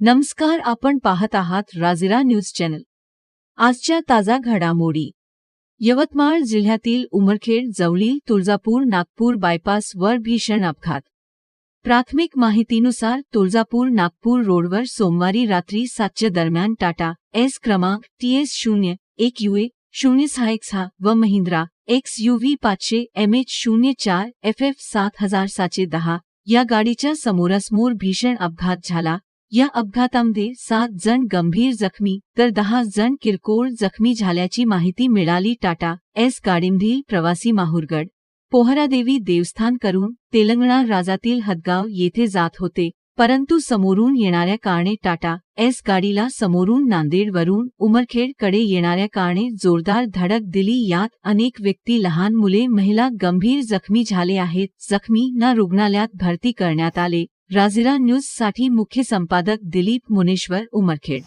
नमस्कार आपण पाहत आहात राजिरा न्यूज चॅनल. आजच्या ताजा घडामोडी. यवतमाळ जिल्ह्यातील उमरखेड जवळी तुळजापूर नागपूर बायपास वर भीषण अपघात. प्राथमिक माहितीनुसार तुळजापूर नागपूर रोडवर सोमवारी रात्री सातच्या दरम्यान टाटा एस क्रमांक टी एस शून्य एक युए शून्य सहा एक सहा व महिंद्रा एक्स यू व्ही पाचशे एम एच शून्य चार एफ एफ सात हजार सातशे दहा या गाडीच्या समोरासमोर भीषण अपघात झाला. या अपघातामध्ये सात जण गंभीर जखमी तर दहा जण किरकोळ जखमी झाल्याची माहिती मिळाली टाटा एस गाडीमधील प्रवासी माहुरगड पोहरादेवी देवस्थान करून तेलंगणा राजातील हदगाव येथे जात होते परंतु समोरून येणाऱ्या कारणे टाटा एस गाडीला समोरून नांदेडवरून उमरखेडकडे येणाऱ्या कारणे जोरदार धडक दिली यात अनेक व्यक्ती लहान मुले महिला गंभीर जखमी झाले आहेत जखमींना रुग्णालयात भरती करण्यात आले. राजिरा न्यूजसाठी मुख्य संपादक दिलीप मुनेश्वर उमरखेड